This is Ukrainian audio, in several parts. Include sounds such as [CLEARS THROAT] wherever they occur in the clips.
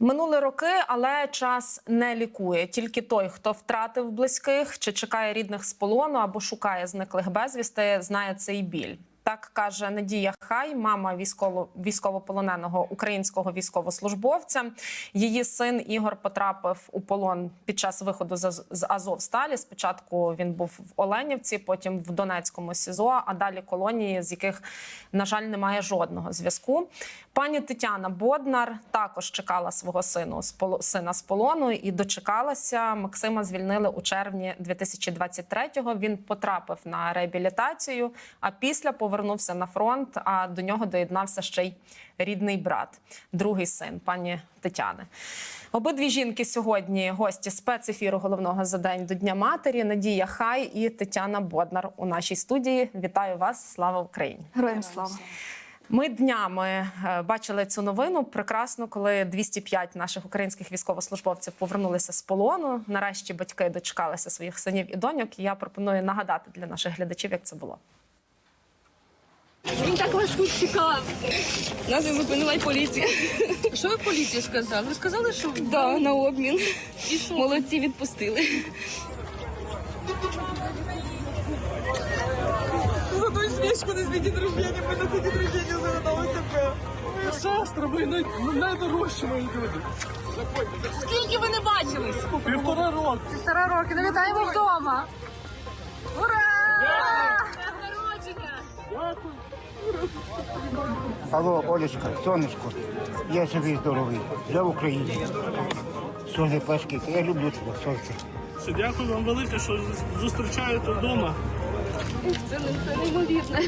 Минули роки, але час не лікує. Тільки той, хто втратив близьких, чи чекає рідних з полону або шукає зниклих безвісти, знає цей біль. Так каже Надія Хай, мама військово військовополоненого українського військовослужбовця. Її син Ігор потрапив у полон під час виходу з Азовсталі. Спочатку він був в Оленівці, потім в Донецькому СІЗО, а далі колонії, з яких, на жаль, немає жодного зв'язку. Пані Тетяна Боднар також чекала свого сину з сина з полону і дочекалася. Максима звільнили у червні 2023-го. Він потрапив на реабілітацію, а після повернувся на фронт. А до нього доєднався ще й рідний брат, другий син пані Тетяни. Обидві жінки сьогодні гості спецефіру головного за день до Дня матері. Надія Хай і Тетяна Боднар у нашій студії. Вітаю вас! Слава Україні! Героям слава. Ми днями е, бачили цю новину прекрасно, коли 205 наших українських військовослужбовців повернулися з полону. Нарешті батьки дочекалися своїх синів і доньок. І я пропоную нагадати для наших глядачів, як це було. Він так вас тут чекав. Нас не зупинила й поліція. Що ви поліції сказали? Ви сказали, що Да, на обмін. і що? Молодці відпустили. Зато свічку на свій день рождения, ми на день рождения загадали тебе. Сестра, ми най... найдорожчі мої люди. Скільки ви не бачились? Півтора року. Півтора роки. Не вітаємо вдома. Ура! Народження! Алло, Олечка, сонечко, я живий здоровий, я в Україні. Сонце Пашки, я люблю тебе, сонце. Що Дякую вам велике, що зустрічаєте вдома. Це, не- це неймовірне.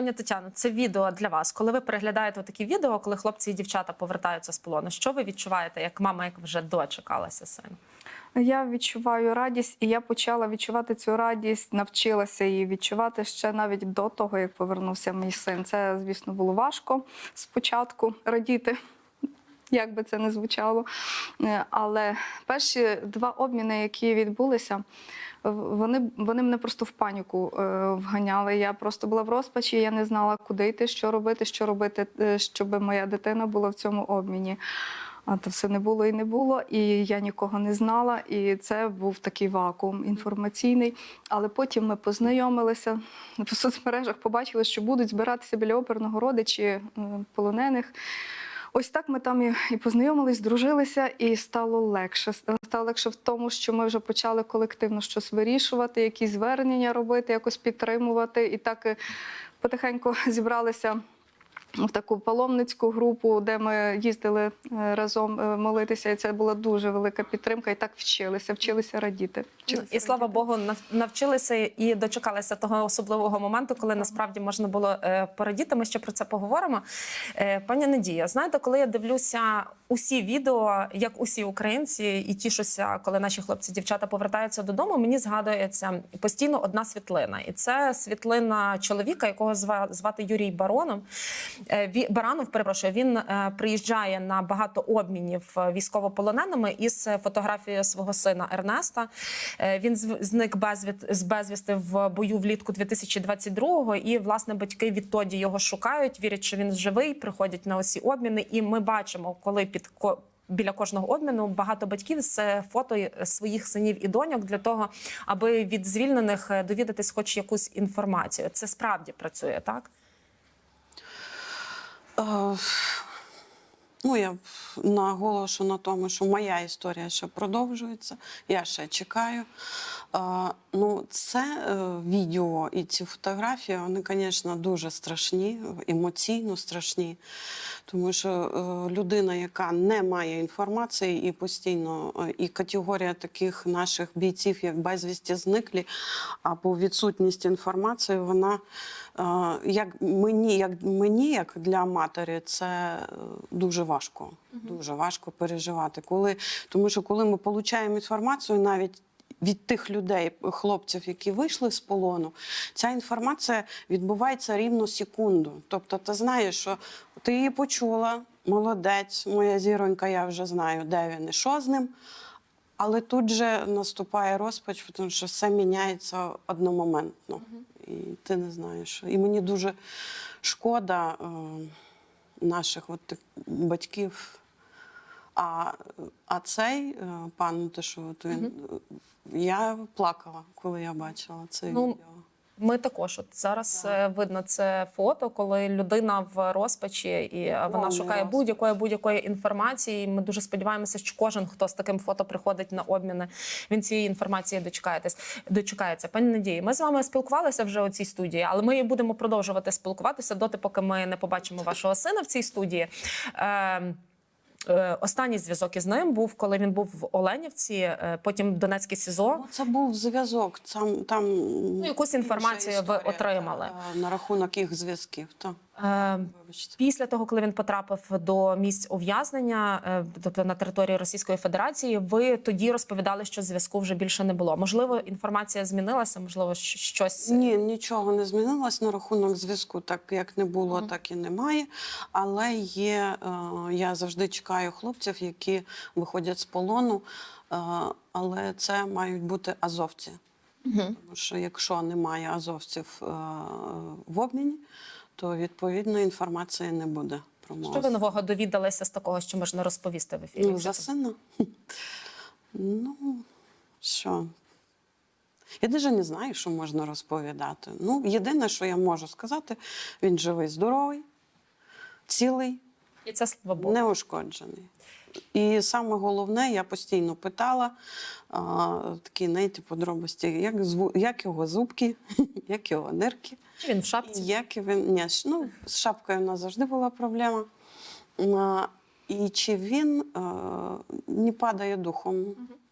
Пані Тетяно, це відео для вас. Коли ви переглядаєте такі відео, коли хлопці і дівчата повертаються з полону, що ви відчуваєте як мама, як вже дочекалася сина? Я відчуваю радість, і я почала відчувати цю радість, навчилася її відчувати ще навіть до того, як повернувся мій син. Це, звісно, було важко спочатку радіти. [LAUGHS] Як би це не звучало. Е, Але перші два обміни, які відбулися, вони, вони мене просто в паніку е, вганяли. Я просто була в розпачі, я не знала, куди йти, що робити, що робити, е, щоб моя дитина була в цьому обміні. А то все не було і не було, і я нікого не знала. І це був такий вакуум інформаційний. Але потім ми познайомилися в соцмережах, побачили, що будуть збиратися біля оперного родичі полонених. Ось так ми там і, познайомились, дружилися, і стало легше. Стало легше в тому, що ми вже почали колективно щось вирішувати, якісь звернення робити, якось підтримувати. І так е, потихеньку [LAUGHS] зібралися в таку паломницьку групу, де ми їздили е, разом е, молитися. І це була дуже велика підтримка. І так вчилися, вчилися радіти. Вчилися І слава. Богу, навчилися і дочекалися того особливого моменту, коли насправді можна було е, порадіти. Ми ще про це поговоримо. Пані Надія, знаєте, коли я дивлюся усі відео, як усі українці, і тішуся, коли наші хлопці, дівчата повертаються додому. Мені згадується постійно одна світлина, і це світлина чоловіка, якого зва- звати Юрій Бароном. Е, Баранов, перепрошую, він е, приїжджає на багато обмінів е, військовополоненими із фотографією свого сина Ернеста. Він зник безвіт з безвісти в бою влітку 2022-го, і власне батьки відтоді його шукають, вірять, що він живий, приходять на усі обміни. І ми бачимо, коли під Біля кожного обміну багато батьків з фото своїх синів і доньок для того, аби від звільнених довідатись хоч якусь інформацію. Це справді працює, так? Ну, я наголошу на тому, що моя історія ще продовжується. Я ще чекаю. Ну, це е, відео і ці фотографії, вони, звісно, дуже страшні, емоційно страшні. Тому що е, людина, яка не має інформації, і постійно, е, і категорія таких наших бійців, як безвісті зниклі, або відсутність інформації, вона як мені, як мені, як для матері, це е, дуже важко. Дуже важко переживати. Коли, тому що коли ми отримуємо інформацію, навіть від тих людей, хлопців, які вийшли з полону, ця інформація відбувається рівно секунду. Тобто, ти знаєш, що ти її почула, молодець, моя зіронька, я вже знаю, де він і що з ним. Але тут же наступає розпач, тому що все міняється одномоментно. І ти не знаєш. І мені дуже шкода е, наших от, батьків. А, а цей е, пан, от він, угу. я плакала, коли я бачила це Ну, відео. Ми також от зараз е, видно це фото, коли людина в розпачі і е, вона Повний шукає будь-якої будь-якої інформації. І Ми дуже сподіваємося, що кожен, хто з таким фото приходить на обміни, він цієї інформації дочекаєтесь. Дочекається. Пані Надії, ми з вами спілкувалися вже у цій студії, але ми будемо продовжувати спілкуватися доти, поки ми не побачимо вашого сина в цій студії. Е, Останній зв'язок із ним був, коли він був в Оленівці, е, потім Донецьке СІЗО. Ну, це був зв'язок. Там, там Ну, якусь інформацію ви отримали. е, на рахунок їх зв'язків. Так, Е. Після того, коли він потрапив до місць ув'язнення, е, тобто на території Російської Федерації, ви тоді розповідали, що зв'язку вже більше не було. Можливо, інформація змінилася, можливо, щось Ні, нічого не змінилось на рахунок зв'язку. Так як не було, так і немає. Але є, е, я завжди чекаю хлопців, які виходять з полону, е, але це мають бути азовці. Тому що якщо немає азовців в обміні, то відповідно інформації не буде про мого що ви нового довідалися з такого, що можна розповісти в ефірі. Ну, за сина. Ну, що? Я навіть не знаю, що можна розповідати. Ну, єдине, що я можу сказати, він живий, здоровий, цілий, І це слава Богу. неушкоджений. І саме головне, я постійно питала а, такі знаєте, подробності, як, зву, як його зубки, [LAUGHS] як його нирки. Він в шапці? Як він ні, ну, з шапкою в нас завжди була проблема. А, І чи він а, не падає духом,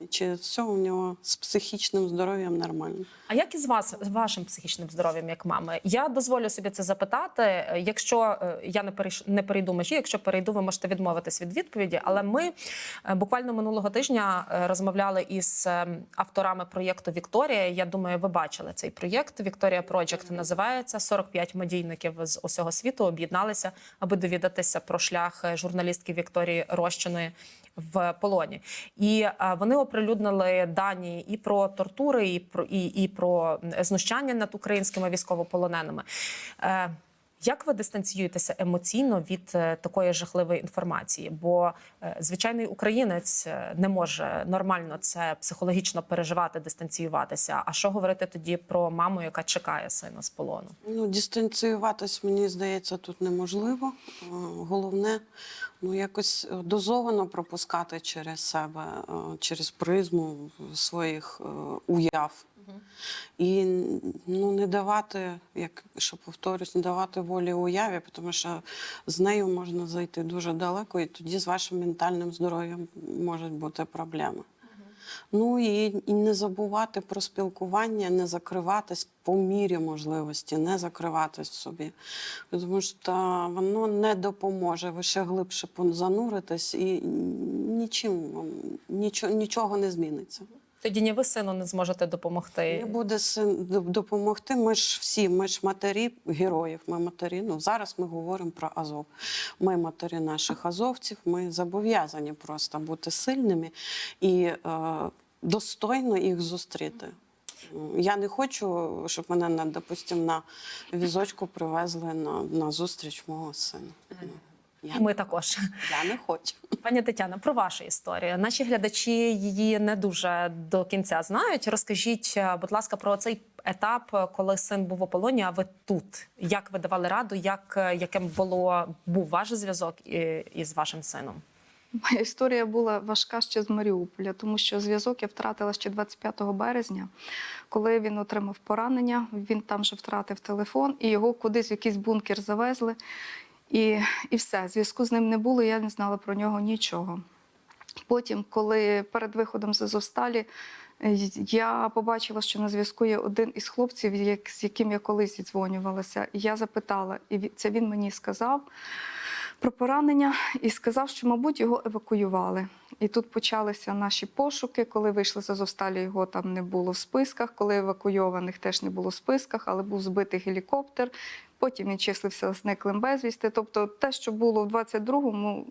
чи все у нього з психічним здоров'ям нормально? А як із вас з вашим психічним здоров'ям, як мами? Я дозволю собі це запитати. Якщо е, я не перейш... не перейду межі, якщо перейду, ви можете відмовитись від відповіді. Але ми е, буквально минулого тижня е, розмовляли із авторами проєкту Вікторія. Я думаю, ви бачили цей проєкт. Вікторія Project називається 45 медійників з усього світу об'єдналися, аби довідатися про шлях журналістки Вікторії Рощиної в полоні. І вони оприлюднили дані і про тортури, і про і, і про знущання над українськими військовополоненими. Е, Як ви дистанціюєтеся емоційно від е, такої жахливої інформації? Бо е, звичайний українець е, не може нормально це психологічно переживати, дистанціюватися. А що говорити тоді про маму, яка чекає сина з полону? Ну, дистанціюватись, мені здається, тут неможливо. Головне, ну, якось дозовано пропускати через себе, через призму своїх е, І ну, не давати, як що повторюсь, не давати волі уяві, тому що з нею можна зайти дуже далеко, і тоді з вашим ментальним здоров'ям можуть бути проблеми. Ну і, і не забувати про спілкування, не закриватись по мірі можливості, не закриватись собі. Тому що воно не допоможе. Ви ще глибше зануритесь і нічим нічого, нічого не зміниться. Тоді ні ви сину не зможете допомогти. Не буде син допомогти. Ми ж всі, ми ж матері героїв. Ми матері. Ну зараз ми говоримо про Азов. Ми матері наших азовців. Ми зобов'язані просто бути сильними і е, достойно їх зустріти. Я не хочу, щоб мене на допустим, на візочку привезли на, на зустріч мого сина. Я, Ми також. я не хочу. Пані Тетяна, про вашу історію. Наші глядачі її не дуже до кінця знають. Розкажіть, е, будь ласка, про цей етап, коли син був у полоні, а ви тут. Як ви давали раду? Як е, яким було був ваш зв'язок із вашим сином? Моя історія була важка ще з Маріуполя, тому що зв'язок я втратила ще 25 березня, коли він отримав поранення. Він там же втратив телефон, і його кудись в якийсь бункер завезли. І, і все, зв'язку з ним не було, я не знала про нього нічого. Потім, коли перед виходом з Азовсталі, е, я побачила, що на зв'язку є один із хлопців, як, з яким я колись зідзвонювалася. І я запитала, і це він мені сказав про поранення і сказав, що, мабуть, його евакуювали. І тут почалися наші пошуки. Коли вийшли з Азовсталі, його там не було в списках. Коли евакуйованих теж не було в списках, але був збитий гелікоптер. Потім він числився зниклим безвісти. Тобто, те, що було в 22-му,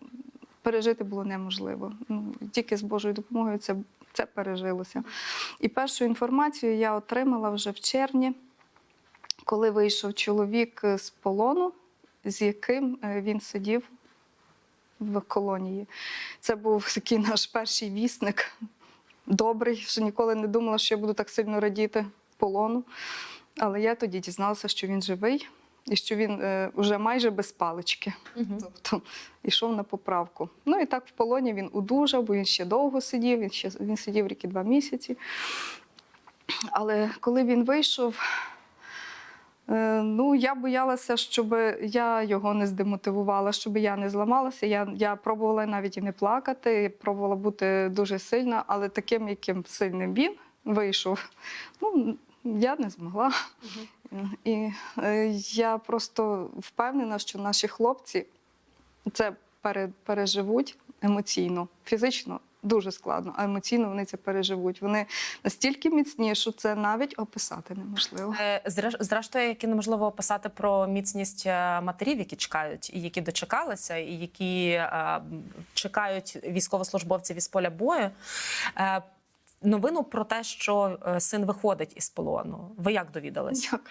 пережити було неможливо. Ну, тільки з Божою допомогою це це пережилося. І першу інформацію я отримала вже в червні, коли вийшов чоловік з полону, з яким е, він сидів в колонії. Це був такий наш перший вісник, добрий, що ніколи не думала, що я буду так сильно радіти полону. Але я тоді дізналася, що він живий і що він е, вже майже без палички. Тобто йшов на поправку. Ну і так в полоні він удужав, бо він ще довго сидів, він, ще, він сидів рік і два місяці. Але коли він вийшов, е, ну я боялася, щоб я його не здемотивувала, щоб я не зламалася. Я, я пробувала навіть і не плакати, пробувала бути дуже сильна, але таким, яким сильним він вийшов, ну я не змогла. І е, я просто впевнена, що наші хлопці це пере- переживуть емоційно, фізично дуже складно, а емоційно вони це переживуть. Вони настільки міцні, що це навіть описати неможливо. Е, Зрештою, які неможливо описати про міцність е, матерів, які чекають, і які дочекалися, і які чекають військовослужбовців із поля бою. Новину про те, що е, син виходить із полону. Ви як довідались? Як?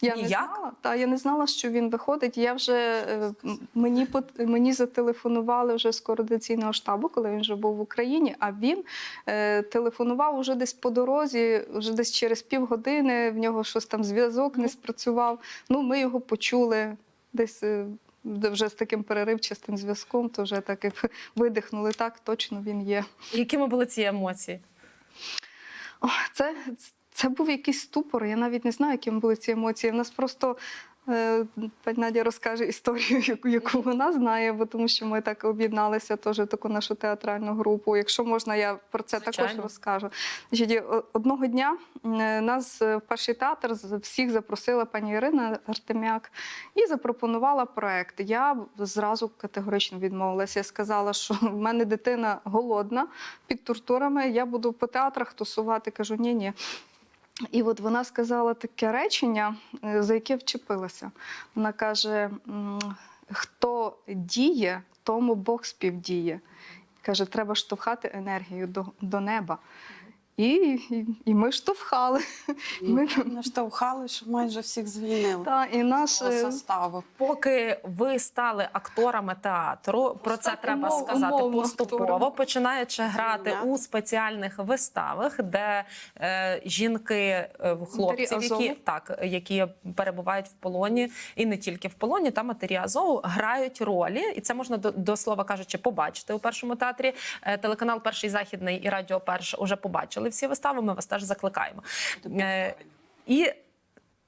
Я не знала. Та я не знала, що він виходить. Я вже е, мені мені зателефонували вже з координаційного штабу, коли він вже був в Україні. А він е, телефонував уже десь по дорозі, вже десь через півгодини. В нього щось там зв'язок не спрацював. Ну, ми його почули десь. е, Вже з таким переривчастим зв'язком, то вже так як [LAUGHS] видихнули, так точно він є. Якими були ці емоції? О, це, це був якийсь ступор. Я навіть не знаю, якими були ці емоції. У нас просто пані Надя розкаже історію, [LAUGHS] яку, яку вона знає, бо тому що ми так об'єдналися теж в таку нашу театральну групу. Якщо можна, я про це також розкажу. Значить, одного дня е, нас е, в перший театр всіх запросила пані Ірина Артемяк і запропонувала проект. Я зразу категорично відмовилася. Я сказала, що [LAUGHS] в мене дитина голодна під тортурами. Я буду по театрах тусувати. Кажу, ні, ні. І от вона сказала таке речення, е, за яке вчепилася. Вона каже: хто діє, тому Бог співдіє. Каже, треба штовхати енергію до, до неба. І, і, і ми штовхали. Ми, Наштовхали, що майже всіх звільнили. та, і наш, е, составу. Поки ви стали акторами театру, про це треба умов- сказати умовно поступово, починаючи грати Зрівняти. у спеціальних виставах, де е, жінки, е, хлопці, які так які перебувають в полоні, і не тільки в полоні, та матері Азову грають ролі, і це можна до, до слова кажучи, побачити у першому театрі. Е, телеканал Перший західний і Радіо Перш уже побачили всі вистави. Ми вас теж закликаємо. Е, і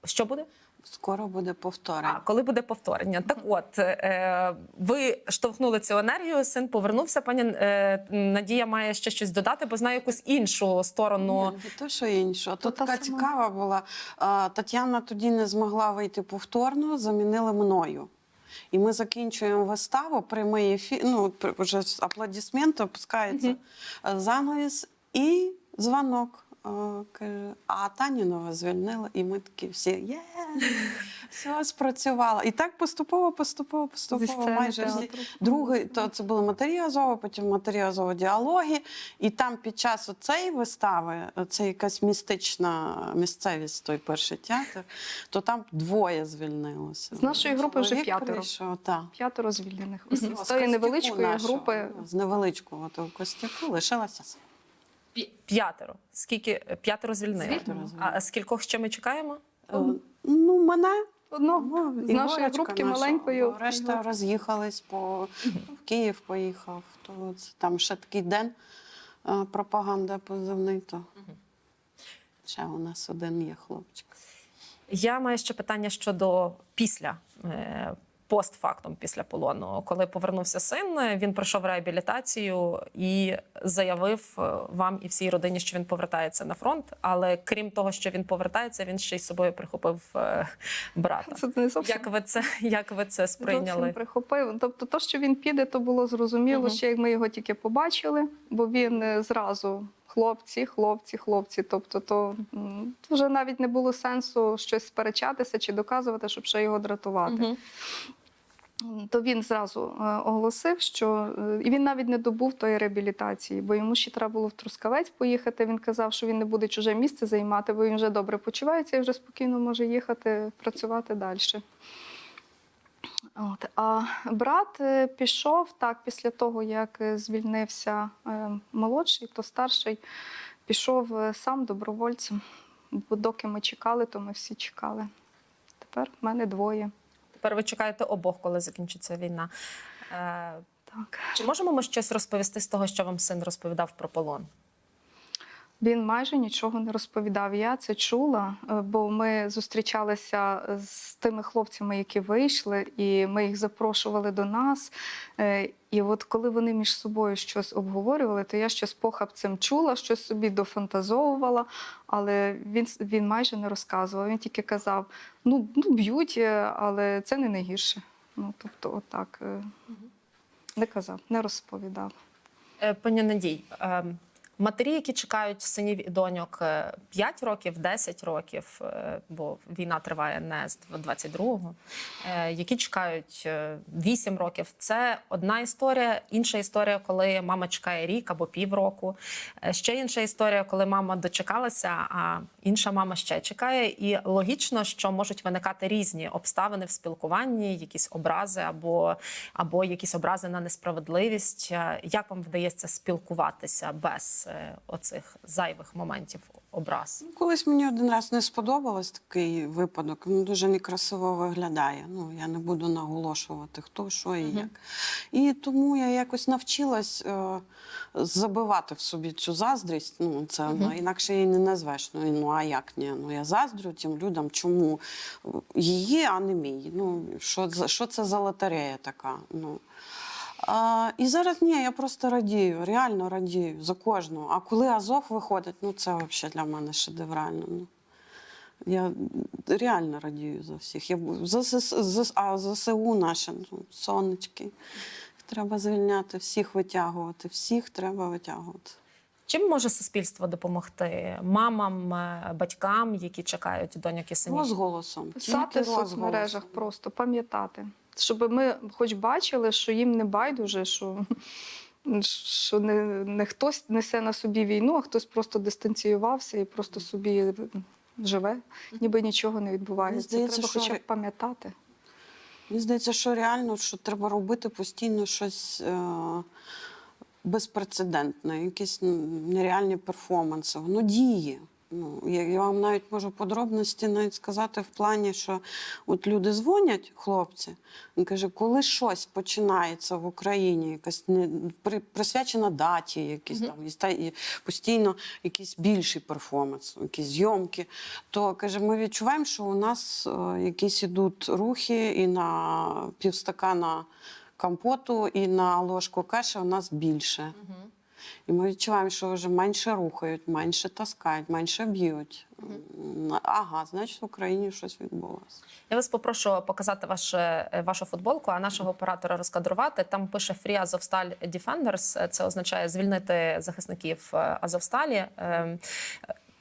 що буде? Скоро буде повторення. А коли буде повторення? Так, от е, ви штовхнули цю енергію. Син повернувся. Пані е, Надія має ще щось додати, бо знає якусь іншу сторону. Ні, не то, що інше. А То Тут така сама. цікава була. А, Тетяна тоді не змогла вийти повторно, замінили мною. І ми закінчуємо виставу, прямий ефір, ну, вже аплодисменти, опускається е, занавіс і дзвонок. Е, Каже, а Танінова звільнили, і ми такі всі є, [LAUGHS] все спрацювало. І так поступово, поступово, поступово, майже всі. Другий то це були матері Азова, потім матері Азова діалоги. І там під час цієї вистави, це якась містична місцевість, той перший театр, то там двоє звільнилося. З нашої групи вже п'ятеро. П'ятеро звільнених. З тої невеличкої групи З невеличкого того Костюку лишилася. П'я- П'ятеро. Скільки п'ятеро звільнили? П'ятеро звільнили. А скільки ще ми чекаємо? Е, Ну, мене одного Ну, з нашої групки наша, маленької. Решта роз'їхались по в Київ поїхав. То це там ще такий день е, пропаганда позивний, то ще у нас один є хлопчик. Я маю ще питання щодо після. Постфактум після полону, коли повернувся син, він пройшов реабілітацію і заявив е, вам і всій родині, що він повертається на фронт. Але крім того, що він повертається, він ще й з собою прихопив е, брата. Це не зовсім Як ви це як ви це Зовсім сприйняли? прихопив. Тобто, то, що він піде, то було зрозуміло, Мгм. ще як ми його тільки побачили, бо він е, зразу хлопці, хлопці, хлопці. Тобто, то вже навіть не було сенсу щось сперечатися чи доказувати, щоб ще його дратувати. Мгм. То він зразу е, оголосив, що е, і він навіть не добув тої реабілітації, бо йому ще треба було в Трускавець поїхати. Він казав, що він не буде чуже місце займати, бо він вже добре почувається і вже спокійно може їхати працювати далі. От. А брат е, пішов так після того, як звільнився молодший, то старший пішов сам добровольцем. Бо доки ми чекали, то ми всі чекали. Тепер в мене двоє. Тепер ви чекаєте обох, коли закінчиться війна. Е, Так. Чи можемо ми щось розповісти з того, що вам син розповідав про полон? Він майже нічого не розповідав. Я це чула, е, бо ми зустрічалися з тими хлопцями, які вийшли, і ми їх запрошували до нас. Е, І от коли вони між собою щось обговорювали, то я щось похабцем чула, щось собі дофантазовувала, але він, він майже не розказував. Він тільки казав: ну, ну б'ють, е, але це не найгірше. Ну, тобто, отак. е, Не казав, не розповідав. Е, Пані Надій, е, матері, які чекають синів і доньок е, 5 років, 10 років, е, бо війна триває не з 22-го, е, які чекають е, 8 років, це одна історія. Інша історія, коли мама чекає рік або півроку. Е, Ще інша історія, коли мама дочекалася, а інша мама ще чекає. І логічно, що можуть виникати різні обставини в спілкуванні, якісь образи або, або якісь образи на несправедливість. Е, Як вам вдається спілкуватися без е, оцих зайвих моментів образ? Колись мені один раз не сподобалось такий випадок. Він дуже некрасиво виглядає. Ну я не буду наголошувати, хто що і як. І тому я якось навчилась е, забивати в собі цю заздрість. Ну це ну, інакше її не назвеш. Ну, ну а як ні? Ну я заздрю тим людям, чому її, а не мій. Ну що, що це за лотерея така? Ну. А, і зараз ні, я просто радію, реально радію за кожного. А коли Азов виходить, ну це взагалі для мене шедеврально. Ну. Я реально радію за всіх. Я, за, ЗС- за, а ЗСУ наше, ну, сонечки. Треба звільняти, всіх витягувати, всіх треба витягувати. Чим може суспільство допомогти мамам, е, батькам, які чекають доньок і синів? Розголосом. Писати в соцмережах просто, пам'ятати. Щоб ми хоч бачили, що їм не байдуже, що, що не, не хтось несе на собі війну, а хтось просто дистанціювався і просто собі живе, ніби нічого не відбувається. здається, Треба хоча б пам'ятати. Мені здається, що реально що треба робити постійно щось е- безпрецедентне, якісь нереальні перформанси. Воно діє. Ну, я, я вам навіть можу подробності навіть сказати в плані, що от люди дзвонять, хлопці, він каже, коли щось починається в Україні, якась не при, присвячена даті, якісь там і, ста- і постійно якийсь більший перформанс, якісь зйомки, то каже, ми відчуваємо, що у нас е, якісь ідуть рухи і на півстакана компоту, і на ложку каші у нас більше. І ми відчуваємо, що вже менше рухають, менше таскають, менше б'ють. Ага, значить в Україні щось відбулося. Я вас попрошу показати ваше, е, вашу футболку, а нашого оператора розкадрувати. Там пише Free Азовсталь Defenders. Це означає звільнити захисників е, Азовсталі.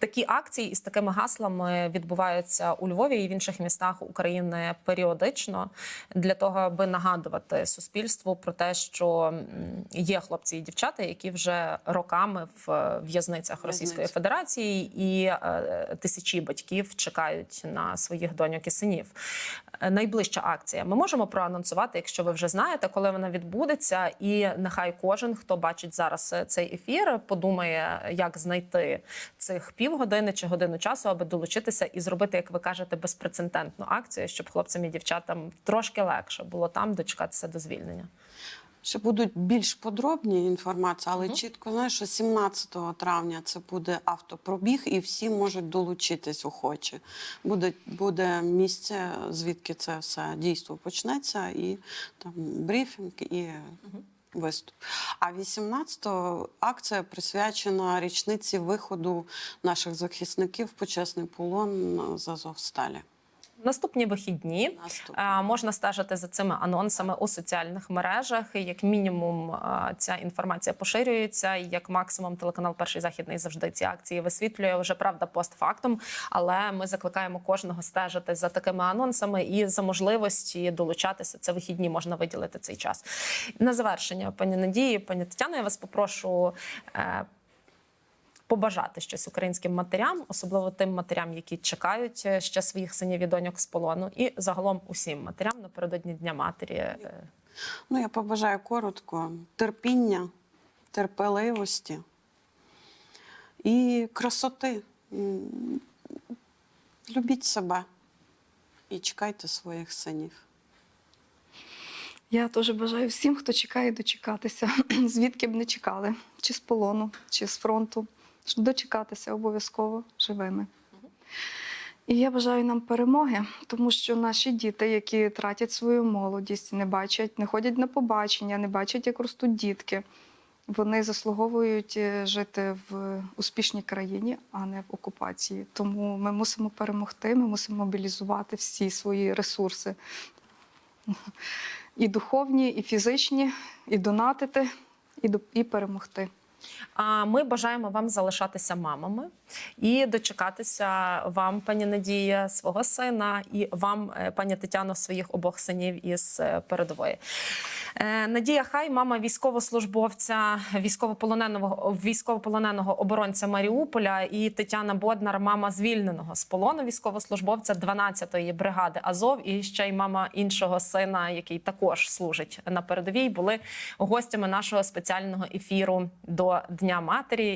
Такі акції із такими гаслами відбуваються у Львові і в інших містах України періодично для того, аби нагадувати суспільству про те, що є хлопці і дівчата, які вже роками в е, в'язницях Російської Федерації, і е, тисячі батьків чекають на своїх доньок і синів. Е, Найближча акція. Ми можемо проанонсувати, якщо ви вже знаєте, коли вона відбудеться, і нехай кожен, хто бачить зараз цей ефір, подумає, як знайти цих півгодини чи годину часу, аби долучитися і зробити, як ви кажете, безпрецедентну акцію, щоб хлопцям і дівчатам трошки легше було там дочекатися до звільнення. Ще будуть більш подробні інформації, але чітко знаєш, що 17 травня це буде автопробіг, і всі можуть долучитись охоче. Буде, буде місце, звідки це все дійство почнеться, і там брифінг і. Виступ. А 18-го акція присвячена річниці виходу наших захисників почесний полон з Азовсталі. Наступні вихідні Наступне. е, можна стежити за цими анонсами у соціальних мережах. Як мінімум, е, ця інформація поширюється. і Як максимум, телеканал Перший західний завжди ці акції висвітлює вже правда постфактум. Але ми закликаємо кожного стежити за такими анонсами і за можливості долучатися. Це вихідні можна виділити цей час. На завершення, пані Надії, пані Тетяно, я вас попрошу. Побажати щось українським матерям, особливо тим матерям, які чекають е, ще своїх синів і доньок з полону, і загалом усім матерям напередодні Дня матері. Е, Ну, я побажаю коротко терпіння, терпеливості і красоти. Любіть себе і чекайте своїх синів. Я теж бажаю всім, хто чекає, дочекатися, [CLEARS THROAT] звідки б не чекали, чи з полону, чи з фронту, дочекатися обов'язково живими. І я бажаю нам перемоги, тому що наші діти, які тратять свою молодість, не бачать, не ходять на побачення, не бачать, як ростуть дітки. Вони заслуговують е, жити в успішній країні, а не в окупації. Тому ми мусимо перемогти, ми мусимо мобілізувати всі свої ресурси і духовні, і фізичні, і донатити, і перемогти. А ми бажаємо вам залишатися мамами і дочекатися вам, пані Надія, свого сина, і вам, е, пані Тетяно, своїх обох синів із е, передової. Е, Надія Хай, мама військовослужбовця, військовополоненого військовополоненого оборонця Маріуполя, і Тетяна Боднар, мама звільненого з полону військовослужбовця 12-ї бригади Азов, і ще й мама іншого сина, який також служить на передовій, були гостями нашого спеціального ефіру до Дня матері.